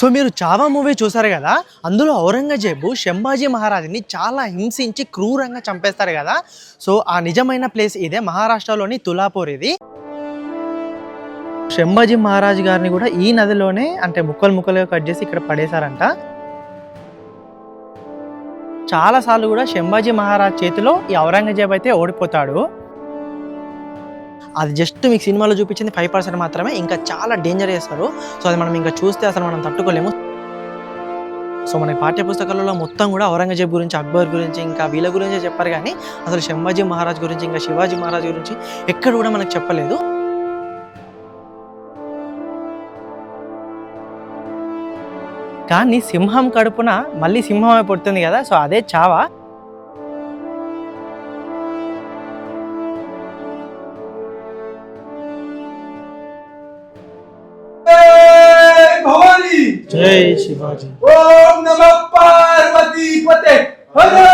So మీరు Chhaava movie చూసారు కదా అందులో ఔరంగజేబు శంభాజీ మహారాజుని చాలా హింసించి క్రూరంగా చంపేస్తారు కదా. సో ఆ నిజమైన ప్లేస్ ఇదే మహారాష్ట్రలోని తులాపూర్ ఇది శంభాజీ మహారాజ్ గారిని కూడా ఈ నదిలోనే అంటే ముక్కలు ముక్కలుగా కట్ చేసి ఇక్కడ పడేశారంట. చాలాసార్లు కూడా శంభాజీ మహారాజ్ చేతిలో ఈ ఔరంగజేబ్ అయితే ఓడిపోతాడు. అది జస్ట్ మీకు సినిమాలో చూపించింది ఫైవ్ పర్సెంట్ మాత్రమే ఇంకా చాలా డేంజర్ చేస్తారు. సో అది మనం ఇంకా చూస్తే అసలు మనం తట్టుకోలేము. సో మన పాఠ్య పుస్తకాలలో మొత్తం కూడా ఔరంగజేబ్ గురించి అక్బర్ గురించి ఇంకా వీళ్ళ గురించి చెప్పారు కానీ అసలు శంభాజీ మహారాజ్ గురించి ఇంకా శివాజీ మహారాజ్ గురించి ఎక్కడ కూడా మనకు చెప్పలేదు. కానీ సింహం కడుపున మళ్ళీ సింహమే పుడుతుంది కదా సో అదే చావా? जय शिवाजी। ओम नमः पार्वती पते। हरे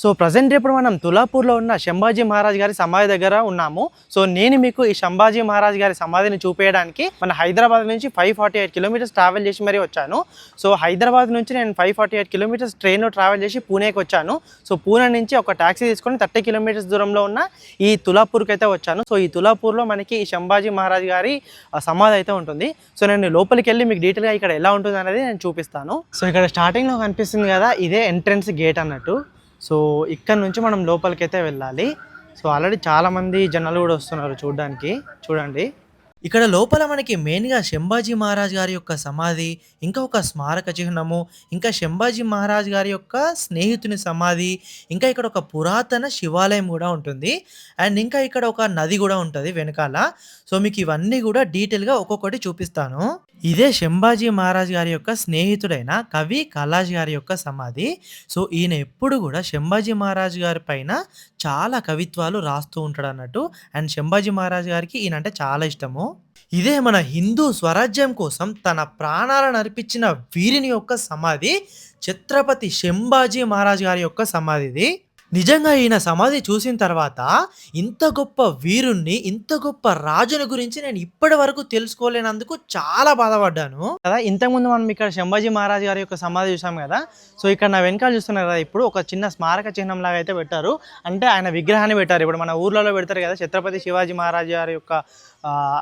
సో ప్రజెంట్ ఇప్పుడు మనం తులాపూర్లో ఉన్న శంభాజీ మహారాజ్ గారి సమాధి దగ్గర ఉన్నాము. సో నేను మీకు ఈ శంభాజీ మహారాజ్ గారి సమాధిని చూపేయడానికి మన హైదరాబాద్ నుంచి five forty eight kilometres travel చేసి మరీ వచ్చాను. సో హైదరాబాద్ నుంచి నేను ఫైవ్ ఫార్టీ ఎయిట్ కిలోమీటర్స్ ట్రైన్లో ట్రావెల్ చేసి పూణేకి వచ్చాను. సో పూణే నుంచి ఒక ట్యాక్సీ తీసుకొని థర్టీ కిలోమీటర్స్ దూరంలో ఉన్న ఈ తులాపూర్కి అయితే వచ్చాను. సో ఈ తులాపూర్లో మనకి ఈ శంభాజీ మహారాజ్ గారి సమాధి అయితే ఉంటుంది. సో నేను లోపలికి వెళ్ళి మీకు డీటెయిల్గా ఇక్కడ ఎలా ఉంటుంది అనేది నేను చూపిస్తాను. సో ఇక్కడ స్టార్టింగ్లో కనిపిస్తుంది కదా ఇదే ఎంట్రన్స్ గేట్ అన్నట్టు. సో ఇక్కడ నుంచి మనం లోపలికైతే వెళ్ళాలి. సో ఆల్రెడీ చాలామంది జనాలు కూడా వస్తున్నారు చూడడానికి. చూడండి. ఇక్కడ లోపల మనకి మెయిన్గా శంభాజీ మహారాజ్ గారి యొక్క సమాధి ఇంకా ఒక స్మారక చిహ్నము ఇంకా శంభాజీ మహారాజ్ గారి యొక్క స్నేహితుని సమాధి ఇంకా ఇక్కడ ఒక పురాతన శివాలయం కూడా ఉంటుంది. అండ్ ఇంకా ఇక్కడ ఒక నది కూడా ఉంటుంది వెనకాల. సో మీకు ఇవన్నీ కూడా డీటెయిల్గా ఒక్కొక్కటి చూపిస్తాను. ఇదే శంభాజీ మహారాజ్ గారి యొక్క స్నేహితుడైన కవి కలాజ్ గారి యొక్క సమాధి. సో ఈయన ఎప్పుడు కూడా శంభాజీ మహారాజ్ గారి పైన చాలా కవిత్వాలు రాస్తూ ఉంటాడు అన్నట్టు అండ్ శంభాజీ మహారాజ్ గారికి ఈయన అంటే చాలా ఇష్టము. ఇదే మన హిందూ స్వరాజ్యం కోసం తన ప్రాణాలను అర్పించిన వీరిని యొక్క సమాధి ఛత్రపతి శంభాజీ మహారాజ్ గారి యొక్క సమాధి ఇది నిజంగా ఈయన సమాధి చూసిన తర్వాత ఇంత గొప్ప వీరుణ్ణి ఇంత గొప్ప రాజుని గురించి నేను ఇప్పటి వరకు తెలుసుకోలేనందుకు చాలా బాధపడ్డాను. కదా ఇంతకుముందు మనం ఇక్కడ శంభాజీ మహారాజ్ గారి యొక్క సమాధి చూసాం కదా సో ఇక్కడ నా వెనకాల చూస్తున్నారు కదా ఇప్పుడు ఒక చిన్న స్మారక చిహ్నం లాగా అయితే పెట్టారు. అంటే ఆయన విగ్రహాన్ని పెట్టారు. ఇప్పుడు మన ఊర్లలో పెడతారు కదా ఛత్రపతి శివాజీ మహారాజ్ గారి యొక్క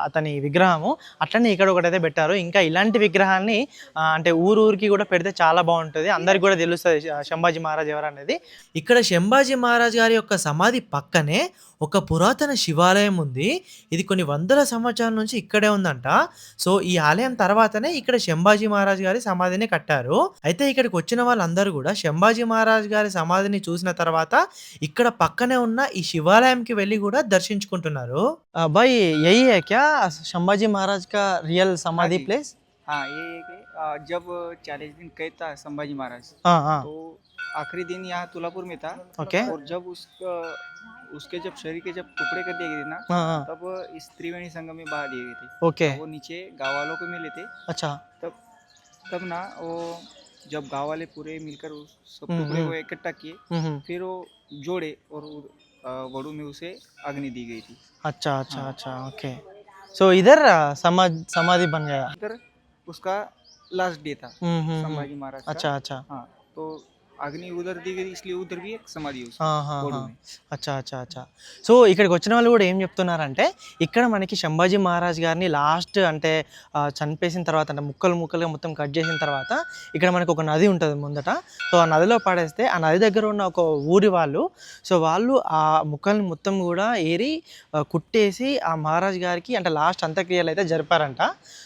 అతని విగ్రహము. అట్లనే ఇక్కడ ఒకటైతే పెట్టారు. ఇంకా ఇలాంటి విగ్రహాన్ని అంటే ఊరు ఊరికి కూడా పెడితే చాలా బాగుంటుంది. అందరికి కూడా తెలుస్తుంది శంభాజీ మహారాజ్ ఎవరు అనేది ఇక్కడ శంభాజీ మహారాజ్ గారి యొక్క సమాధి పక్కనే ఒక పురాతన శివాలయం ఉంది. ఇది కొన్ని వందల సంవత్సరాల నుంచి ఇక్కడే ఉందంట. సో ఈ ఆలయం తర్వాతనే ఇక్కడ శంభాజీ మహారాజ్ గారి సమాధిని కట్టారు. అయితే ఇక్కడికి వచ్చిన వాళ్ళందరూ కూడా శంభాజీ మహారాజ్ గారి సమాధిని చూసిన తర్వాత ఇక్కడ పక్కనే ఉన్న ఈ శివాలయంకి వెళ్ళి కూడా దర్శించుకుంటున్నారు. బాయ్ ఏ है क्या? संभाजी महाराज का रियल समाधि हाँ जी। प्लेस हाँ ये है। आ, जब चालीस दिन कैद था संभाजी महाराज हाँ हाँ। तो आखिरी दिन यहाँ तुलापुर में था। ओके। और जब उसका उसके जब शरीर के जब टुकड़े कर दिए गए थे ना हाँ तब इस त्रिवेणी संगम में बहा दिए गए थे। ओके। वो नीचे गाँव वालों को मिले थे। अच्छा। तब तब ना वो जब गाँव वाले पूरे मिलकर उस सब हम्म, टुकड़े को। इकट्ठा किए हम्म, हम्म, फिर वो जोड़े और वड़ू में उसे अग्नि दी गई थी। अच्छा अच्छा हाँ। अच्छा ओके सो इधर समाज समाधि बन गया। इधर उसका लास्ट डे था हम्म, हम्म, हम्म, संभाजी महाराज अच्छा अच्छा। हाँ तो అగ్ని ఉదర్ ఇస్లీ ఉదర్ సమాధి అచ్చా అచ్చా అచ్చా. సో ఇక్కడికి వచ్చిన వాళ్ళు కూడా ఏం చెప్తున్నారంటే ఇక్కడ మనకి శంభాజీ మహారాజ్ గారిని లాస్ట్ అంటే చనిపేసిన తర్వాత అంటే ముక్కలు ముక్కలుగా మొత్తం కట్ చేసిన తర్వాత ఇక్కడ మనకు ఒక నది ఉంటుంది ముందట. సో ఆ నదిలో పడేస్తే ఆ నది దగ్గర ఉన్న ఒక ఊరి వాళ్ళు సో వాళ్ళు ఆ ముక్కల్ని మొత్తం కూడా ఏరి కుట్టేసి ఆ మహారాజ్ గారికి అంటే లాస్ట్ అంత్యక్రియలు అయితే జరిపారంట.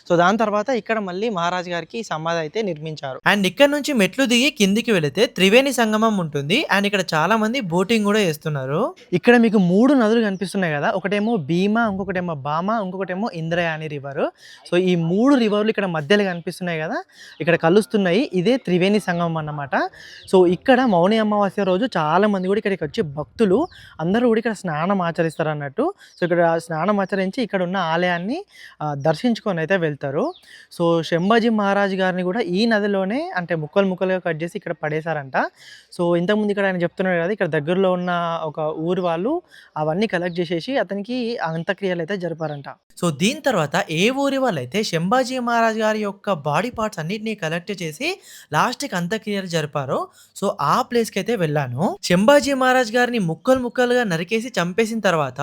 సో దాని తర్వాత ఇక్కడ మళ్ళీ మహారాజ్ గారికి సమాధి అయితే నిర్మించారు. అండ్ ఇక్కడ నుంచి మెట్లు దిగి కిందికి వెళితే త్రివేణి సంగమం ఉంటుంది. అండ్ ఇక్కడ చాలా మంది బోటింగ్ కూడా చేస్తున్నారు. ఇక్కడ మీకు మూడు నదులు కనిపిస్తున్నాయి కదా. ఒకటేమో భీమా ఇంకొకటేమో బామ ఇంకొకటేమో ఇంద్రయాని రివర్. సో ఈ మూడు రివర్లు ఇక్కడ మధ్యలో కనిపిస్తున్నాయి కదా. ఇక్కడ కలుస్తున్నాయి. ఇదే త్రివేణి సంగమం అన్నమాట. సో ఇక్కడ మౌని అమావాస్య రోజు చాలా మంది కూడా ఇక్కడికి వచ్చి భక్తులు అందరూ కూడా ఇక్కడ స్నానం ఆచరిస్తారు అన్నట్టు. సో ఇక్కడ స్నానం ఆచరించి ఇక్కడ ఉన్న ఆలయాన్ని దర్శించుకొని అయితే వెళ్తారు. సో శంభాజీ మహారాజ్ గారిని కూడా ఈ నదిలోనే అంటే ముక్కలు ముక్కలుగా కట్ చేసి ఇక్కడ పడేశారంట చేశారంట సో ఇంతకుముందు ఇక్కడ ఆయన చెప్తున్నాడు కదా ఇక్కడ దగ్గరలో ఉన్న ఒక ఊరు వాళ్ళు అవన్నీ కలెక్ట్ చేసేసి అతనికి అంత్యక్రియలు అయితే జరిపారంట. సో దీని తర్వాత ఏ ఊరి వాళ్ళు అయితే శంభాజీ మహారాజ్ గారి యొక్క బాడీ పార్ట్స్ అన్నిటినీ కలెక్ట్ చేసి లాస్ట్కి అంత్యక్రియలు జరిపారో సో ఆ ప్లేస్కి అయితే వెళ్ళాను. శంభాజీ మహారాజ్ గారిని ముక్కలు ముక్కలుగా నరికేసి చంపేసిన తర్వాత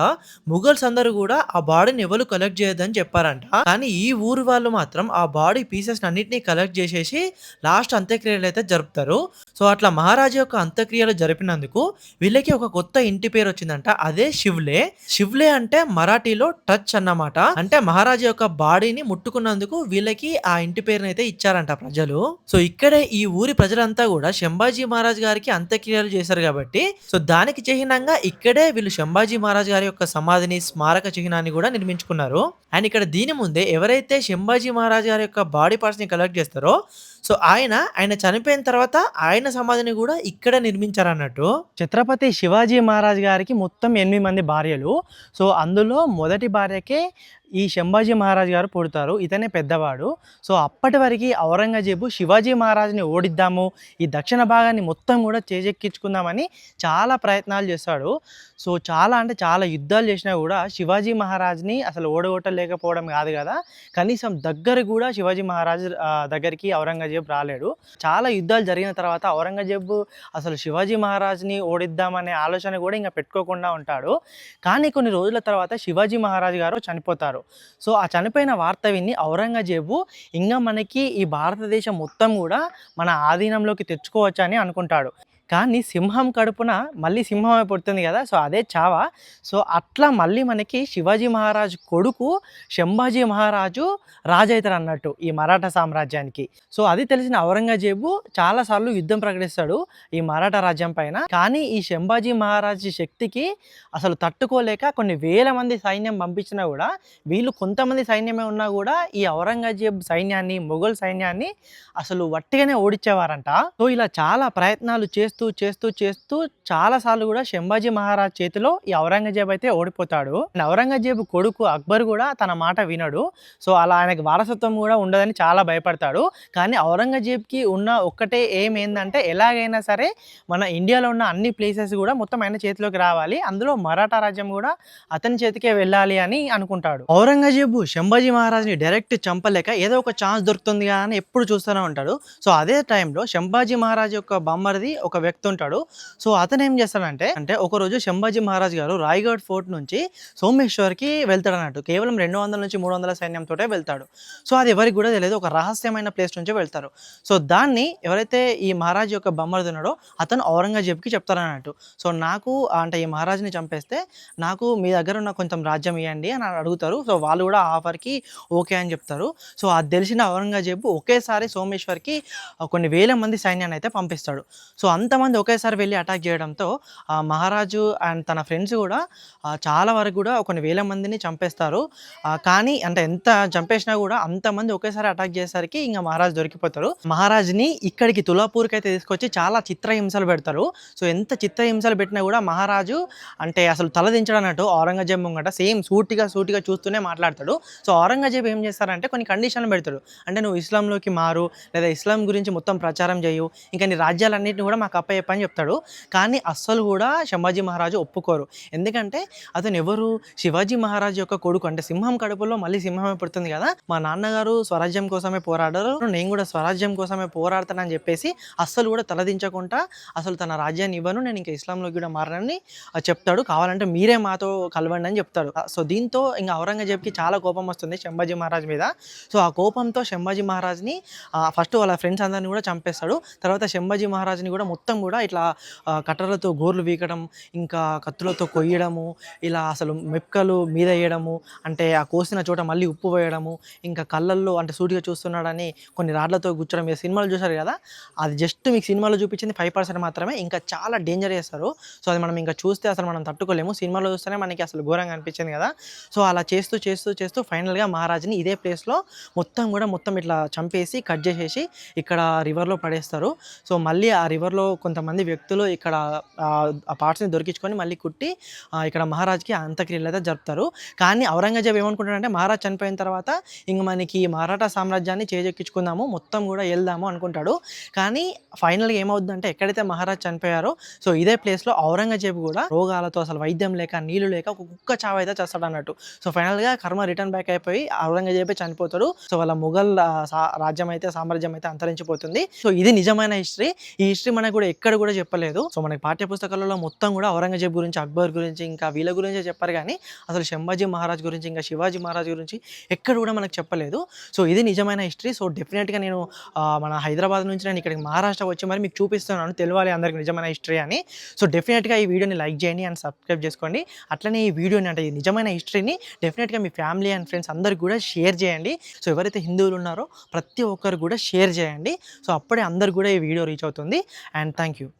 ముగల్స్ అందరూ కూడా ఆ బాడీని ఎవరు కలెక్ట్ చేయొద్దని చెప్పారంట. కానీ ఈ ఊరు వాళ్ళు మాత్రం ఆ బాడీ పీసెస్ అన్నిటిని కలెక్ట్ చేసేసి లాస్ట్ అంత్యక్రియలు అయితే జరుపుతారు. సో అట్లా మహారాజు యొక్క అంత్యక్రియలు జరిపినందుకు వీళ్ళకి ఒక కొత్త ఇంటి పేరు వచ్చిందంట. అదే శివ్లే. శివ్లే అంటే మరాఠీలో టచ్ అన్నమాట. అంటే మహారాజా యొక్క బాడీని ముట్టుకున్నందుకు వీళ్ళకి ఆ ఇంటి పేరుని అయితే ఇచ్చారంట ప్రజలు. సో ఇక్కడే ఈ ఊరి ప్రజలంతా కూడా శంభాజీ మహారాజ్ గారికి అంత్యక్రియలు చేశారు కాబట్టి సో దానికి చిహ్నంగా ఇక్కడే వీళ్ళు శంభాజీ మహారాజ్ గారి యొక్క సమాధిని స్మారక చిహ్నాన్ని కూడా నిర్మించుకున్నారు. అండ్ ఇక్కడ దీని ముందే ఎవరైతే శంభాజీ మహారాజ్ గారి యొక్క బాడీ పార్ట్స్ని కలెక్ట్ చేస్తారో సో ఆయన ఆయన చనిపోయిన తర్వాత ఆయన సమాధిని కూడా ఇక్కడ నిర్మించారన్నట్టు. ఛత్రపతి శివాజీ మహారాజ్ గారికి మొత్తం ఎనిమిది మంది భార్యలు. సో అందులో మొదటి భార్యకే ఈ శంభాజీ మహారాజ్ గారు పుడతారు. ఇతనే పెద్దవాడు. సో అప్పటి వరకు ఔరంగజేబు శివాజీ మహారాజ్ని ఓడిద్దాము. ఈ దక్షిణ భాగాన్ని మొత్తం కూడా చేజెక్కించుకుందామని చాలా ప్రయత్నాలు చేస్తాడు. సో చాలా అంటే చాలా యుద్ధాలు చేసినా కూడా శివాజీ మహారాజ్ని అసలు ఓడగొట్టలేకపోవడం కాదు కదా. కనీసం దగ్గర కూడా శివాజీ మహారాజ్ దగ్గరికి ఔరంగజేబు రాలేడు. చాలా యుద్ధాలు జరిగిన తర్వాత ఔరంగజేబు అసలు శివాజీ మహారాజ్ని ఓడిద్దామనే ఆలోచన కూడా ఇంకా పెట్టుకోకుండా ఉంటాడు. కానీ కొన్ని రోజుల తర్వాత శివాజీ మహారాజ్ గారు చనిపోతారు. సో ఆ చనిపోయిన వార్త విని ఔరంగజేబు ఇంకా మనకి ఈ భారతదేశం మొత్తం కూడా మన ఆధీనంలోకి తెచ్చుకోవచ్చు అని అనుకుంటాడు. కానీ సింహం కడుపున మళ్ళీ సింహమే పుడుతుంది కదా సో అదే చావ. సో అట్లా మళ్ళీ మనకి శివాజీ మహారాజు కొడుకు శంభాజీ మహారాజు రాజు అవుతారు అన్నట్టు ఈ మరాఠా సామ్రాజ్యానికి. సో అది తెలిసిన ఔరంగజేబు చాలాసార్లు యుద్ధం ప్రకటిస్తాడు ఈ మరాఠా రాజ్యం పైన. కానీ ఈ శంభాజీ మహారాజ్ శక్తికి అసలు తట్టుకోలేక కొన్ని వేల మంది సైన్యం పంపించినా కూడా వీళ్ళు కొంతమంది సైన్యమే ఉన్నా కూడా ఈ ఔరంగజేబ్ సైన్యాన్ని మొఘల్ సైన్యాన్ని అసలు వట్టిగానే ఓడించేవారంట. సో ఇలా చాలా ప్రయత్నాలు చేస్తూ చేస్తూ చేస్తూ చేస్తూ చాలాసార్లు కూడా శంభాజీ మహారాజ్ చేతిలో ఈ ఔరంగజేబ్ అయితే ఓడిపోతాడు. ఔరంగజేబు కొడుకు అక్బర్ కూడా తన మాట వినడు. సో అలా ఆయనకి వారసత్వం కూడా ఉండదని చాలా భయపడతాడు. కానీ ఔరంగజేబ్కి ఉన్న ఒక్కటే ఏం ఏంటంటే ఎలాగైనా సరే మన ఇండియాలో ఉన్న అన్ని ప్లేసెస్ కూడా మొత్తం ఆయన చేతిలోకి రావాలి. అందులో మరాఠా రాజ్యం కూడా అతని చేతికే వెళ్ళాలి అని అనుకుంటాడు. ఔరంగజేబు శంభాజీ మహారాజ్ని డైరెక్ట్ చంపలేక ఏదో ఒక ఛాన్స్ దొరుకుతుంది కదా అని ఎప్పుడు చూస్తూనే ఉంటాడు. సో అదే టైంలో శంభాజీ మహారాజ్ యొక్క బొమ్మరిది ఒక వ్యక్తి ఉంటాడు సో అతను ఏం చేస్తాడంటే అంటే ఒకరోజు శంభాజీ మహారాజ్ గారు రాయగఢ్ ఫోర్ట్ నుంచి సోమేశ్వర్కి వెళ్తాడు అన్నట్టు కేవలం రెండు వందల నుంచి మూడు వందల సైన్యంతో వెళ్తాడు. సో అది ఎవరికి కూడా తెలియదు. ఒక రహస్యమైన ప్లేస్ నుంచి వెళ్తారు. సో దాన్ని ఎవరైతే ఈ మహారాజ్ యొక్క బొమ్మలు ఉన్నాడో అతను ఔరంగజేబ్కి చెప్తారన్నట్టు సో నాకు అంటే ఈ మహారాజ్ని చంపేస్తే నాకు మీ దగ్గర ఉన్న కొంచెం రాజ్యం ఇవ్వండి అని అడుగుతారు. సో వాళ్ళు కూడా ఆఫర్కి ఓకే అని చెప్తారు. సో అది తెలిసిన ఔరంగజేబు ఒకేసారి సోమేశ్వర్కి కొన్ని వేల మంది సైన్యాన్ని అయితే పంపిస్తాడు. సో అంత అంతమంది ఒకేసారి వెళ్ళి అటాక్ చేయడంతో మహారాజు అండ్ తన ఫ్రెండ్స్ కూడా చాలా వరకు కూడా కొన్ని వేల మందిని చంపేస్తారు. కానీ అంటే ఎంత చంపేసినా కూడా అంతమంది ఒకేసారి అటాక్ చేసేసరికి ఇంకా మహారాజు దొరికిపోతారు మహారాజుని ఇక్కడికి తులాపూర్కి అయితే తీసుకొచ్చి చాలా చిత్రహింసలు పెడతారు. సో ఎంత చిత్రహింసలు పెట్టినా కూడా మహారాజు అంటే అసలు తలదించడం అన్నట్టు ఔరంగజేబ్ ముంగట సేమ్ సూటిగా సూటిగా చూస్తూనే మాట్లాడతాడు. సో ఔరంగజేబ్ ఏం చేస్తారంటే కొన్ని కండిషన్లు పెడతాడు. అంటే నువ్వు ఇస్లాంలోకి మారు లేదా ఇస్లాం గురించి మొత్తం ప్రచారం చేయు ఇంకా నీ రాజ్యాలన్నింటినీ కూడా మాకు అప్పయ్యప్పని చెప్తాడు. కానీ అస్సలు కూడా శంభాజీ మహారాజు ఒప్పుకోరు. ఎందుకంటే అతను ఎవరు? శివాజీ మహారాజు యొక్క కొడుకు. అంటే సింహం కడుపులో మళ్ళీ సింహమే పుడుతుంది కదా. మా నాన్నగారు స్వరాజ్యం కోసమే పోరాడారు. నేను కూడా స్వరాజ్యం కోసమే పోరాడతానని చెప్పేసి అస్సలు కూడా తలదించకుండా అసలు తన రాజ్యాన్ని ఇవ్వను. నేను ఇంకా ఇస్లాంలోకి కూడా మారనని చెప్తాడు. కావాలంటే మీరే మాతో కలవండి అని చెప్తాడు. సో దీంతో ఇంకా ఔరంగజేబ్కి చాలా కోపం వస్తుంది శంభాజీ మహారాజ్ మీద. సో ఆ కోపంతో శంభాజీ మహారాజ్ని ఫస్ట్ వాళ్ళ ఫ్రెండ్స్ అందరిని కూడా చంపేస్తాడు. తర్వాత శంభాజీ మహారాజ్ని కూడా మొత్తం కూడా ఇట్లా కట్టర్లతో గోర్లు వీకడం ఇంకా కత్తులతో కొయ్యడము ఇలా అసలు మెక్కలు మీద వేయడము అంటే ఆ కోసిన చోట మళ్ళీ ఉప్పు వేయడము ఇంకా కళ్ళల్లో అంటే సూటిగా చూస్తున్నాడని కొన్ని రాడ్లతో గుచ్చడం మీరు సినిమాలు చూసారు కదా అది జస్ట్ మీకు సినిమాలో చూపించింది ఫైవ్ పర్సెంట్ మాత్రమే ఇంకా చాలా డేంజర్ చేస్తారు. సో అది మనం ఇంకా చూస్తే అసలు మనం తట్టుకోలేము. సినిమాలో చూస్తేనే మనకి అసలు ఘోరంగా అనిపించింది కదా. సో అలా చేస్తూ చేస్తూ చేస్తూ ఫైనల్గా మహారాజుని ఇదే ప్లేస్లో మొత్తం కూడా మొత్తం ఇట్లా చంపేసి కట్ చేసేసి ఇక్కడ రివర్లో పడేస్తారు. సో మళ్ళీ ఆ రివర్లో కొంతమంది వ్యక్తులు ఇక్కడ ఆ, పార్ట్స్ని దొరికించుకొని మళ్ళీ కుట్టి ఇక్కడ మహారాజ్కి అంత్యక్రియలు అయితే జరుపుతారు. కానీ ఔరంగజేబ్ ఏమనుకుంటాడంటే మహారాజ్ చనిపోయిన తర్వాత ఇంక మనకి మరాఠా సామ్రాజ్యాన్ని చేజెక్కించుకుందాము మొత్తం కూడా వెళ్దాము అనుకుంటాడు. కానీ ఫైనల్గా ఏమవుతుందంటే ఎక్కడైతే మహారాజ్ చనిపోయారో సో ఇదే ప్లేస్లో ఔరంగజేబ్ కూడా రోగాలతో అసలు వైద్యం లేక నీళ్ళు లేక ఒక కుక్క చావు అయితే చేస్తాడు అన్నట్టు. సో ఫైనల్గా కర్మ రిటర్న్ బ్యాక్ అయిపోయి ఔరంగజేబే చనిపోతాడు. సో వాళ్ళ మొఘల్ సా- రాజ్యం అయితే సామ్రాజ్యం అయితే అంతరించిపోతుంది. సో ఇది నిజమైన హిస్టరీ. ఈ హిస్టరీ మనకు కూడా ఎక్కడ కూడా చెప్పలేదు. సో మనకి పాఠ్య పుస్తకాలలో మొత్తం కూడా ఔరంగజేబ్ గురించి అక్బర్ గురించి ఇంకా వీళ్ళ గురించే చెప్పారు. కానీ అసలు శంభాజీ మహారాజ్ గురించి ఇంకా శివాజీ మహారాజ్ గురించి ఎక్కడ కూడా మనకు చెప్పలేదు. సో ఇది నిజమైన హిస్టరీ. సో డెఫినెట్గా నేను మన హైదరాబాద్ నుంచి నేను ఇక్కడికి మహారాష్ట్ర వచ్చి మరి మీకు చూపిస్తున్నాను. తెలియాలి అందరికి నిజమైన హిస్టరీ అని. సో డెఫినెట్గా ఈ వీడియోని లైక్ చేయండి అండ్ సబ్స్క్రైబ్ చేసుకోండి. అట్లనే ఈ వీడియోని అంటే ఈ నిజమైన హిస్టరీని డెఫినెట్గా మీ ఫ్యామిలీ అండ్ ఫ్రెండ్స్ అందరికి కూడా షేర్ చేయండి. సో ఎవరైతే హిందువులు ఉన్నారో ప్రతి ఒక్కరు కూడా షేర్ చేయండి. సో అప్పుడే అందరు కూడా ఈ వీడియో రీచ్ అవుతుంది. And Thank you.